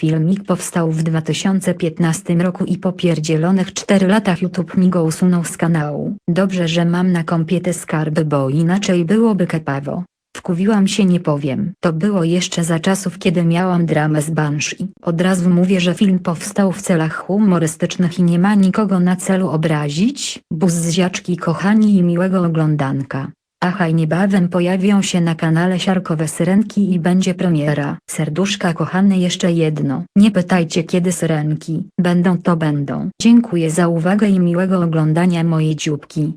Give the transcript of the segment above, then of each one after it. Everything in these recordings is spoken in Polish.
Filmik powstał w 2015 roku i po pierdzielonych 4 latach YouTube mi go usunął z kanału. Dobrze, że mam na kompie te skarby, bo inaczej byłoby kepawo. Wkuwiłam się nie powiem. To było jeszcze za czasów kiedy miałam dramę z Banshee. Od razu mówię, że film powstał w celach humorystycznych i nie ma nikogo na celu obrazić. Buzziaczki kochani i miłego oglądanka. Aha i niebawem pojawią się na kanale Siarkowe Syrenki i będzie premiera. Serduszka kochane jeszcze jedno. Nie pytajcie kiedy syrenki. Będą to będą. Dziękuję za uwagę i miłego oglądania mojej dzióbki.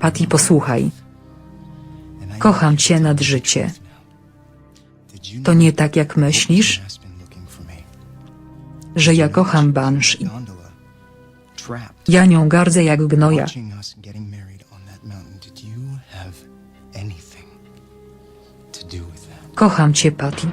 Patty posłuchaj. Kocham cię nad życie. To nie tak jak myślisz, że ja kocham Banshee. Ja nią gardzę jak gnoja. Kocham cię Patty.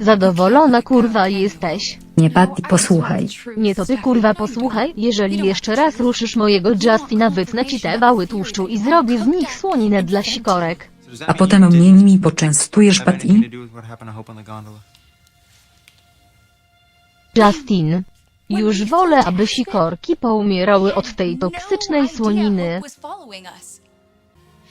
Zadowolona kurwa jesteś. Nie Patty posłuchaj. Nie to ty kurwa posłuchaj, jeżeli jeszcze raz ruszysz mojego Justina wytnę ci te wały tłuszczu i zrobię z nich słoninę dla sikorek. A potem mnie nimi poczęstujesz Patty? Justin. Już wolę, aby sikorki poumierały od tej toksycznej słoniny.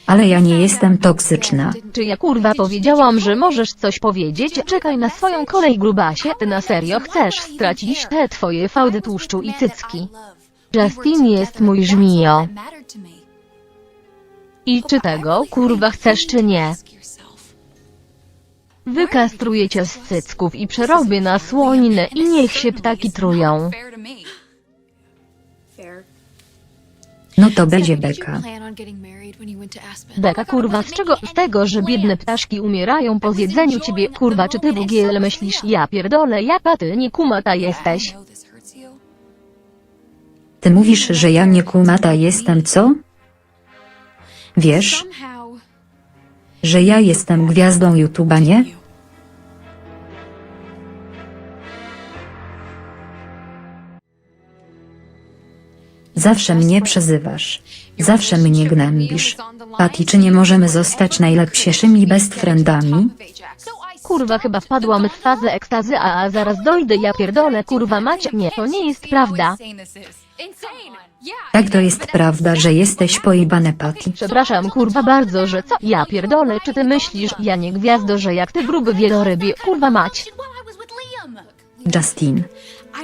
Ale ja nie jestem toksyczna. Czy ja kurwa powiedziałam, że możesz coś powiedzieć? Czekaj na swoją kolej grubasie, ty na serio chcesz stracić te twoje fałdy tłuszczu i cycki. Justin jest mój żmijo. I czy tego kurwa chcesz czy nie? Wykastruję cię z cycków i przerobię na słoninę i niech się ptaki trują. No to będzie beka. Beka kurwa z czego? Z tego, że biedne ptaszki umierają po zjedzeniu ciebie. Kurwa czy ty w ogóle myślisz, ja pierdolę, jaka ty nie kumata jesteś. Ty mówisz, że ja nie kumata jestem co? Wiesz, że ja jestem gwiazdą YouTube'a, nie? Zawsze mnie przezywasz. Zawsze mnie gnębisz. Patty, czy nie możemy zostać najlepszymi best friendami? Kurwa chyba wpadłam w fazę ekstazy, a, a zaraz dojdę, ja pierdolę, kurwa macie. Nie, to nie jest prawda. Tak to jest prawda, że jesteś pojebane Patty. Przepraszam kurwa bardzo, że co? Ja pierdolę, czy ty myślisz, ja nie gwiazdo, że jak ty gruby wielorybie, kurwa mać. Justin,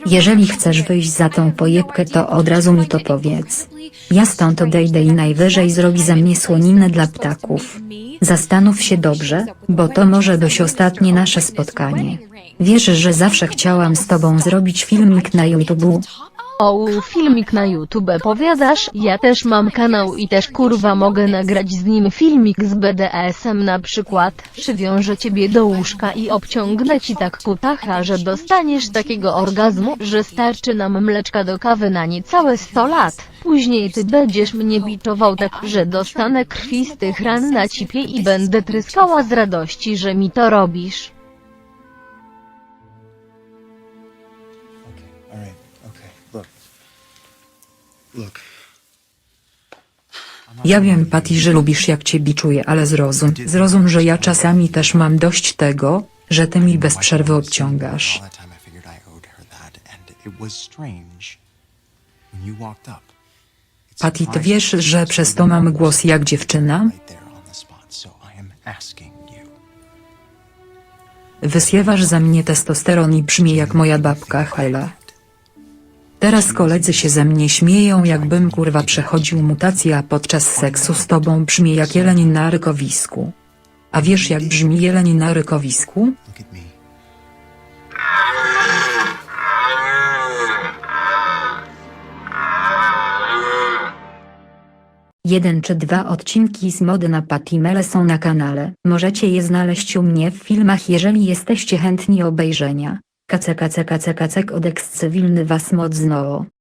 jeżeli chcesz wyjść za tą pojebkę to od razu mi to powiedz. Ja stąd odejdę i najwyżej zrobi ze mnie słoninę dla ptaków. Zastanów się dobrze, bo to może być ostatnie nasze spotkanie. Wiesz, że zawsze chciałam z tobą zrobić filmik na YouTube. O, filmik na YouTube powiadasz, ja też mam kanał i też kurwa mogę nagrać z nim filmik z BDSM na przykład, przywiążę ciebie do łóżka i obciągnę ci tak kutacha, że dostaniesz takiego orgazmu, że starczy nam mleczka do kawy na niecałe 100 lat. Później ty będziesz mnie biczował tak, że dostanę krwistych ran na cipie i będę tryskała z radości, że mi to robisz. Ja wiem Patty, że lubisz jak cię biczuję, ale zrozum, zrozum, że ja czasami też mam dość tego, że ty mi bez przerwy obciągasz. Patty, ty wiesz, że przez to mam głos jak dziewczyna? Wysiewasz ze mnie testosteron i brzmi jak moja babka Hela. Teraz koledzy się ze mnie śmieją jakbym kurwa przechodził mutację a podczas seksu z tobą brzmi jak jeleń na rykowisku. A wiesz jak brzmi jeleń na rykowisku? Jeden czy dwa odcinki z mody na Patimele są na kanale. Możecie je znaleźć u mnie w filmach jeżeli jesteście chętni obejrzenia. Kacek kacek kacek kacek odeks cywilny was mocno.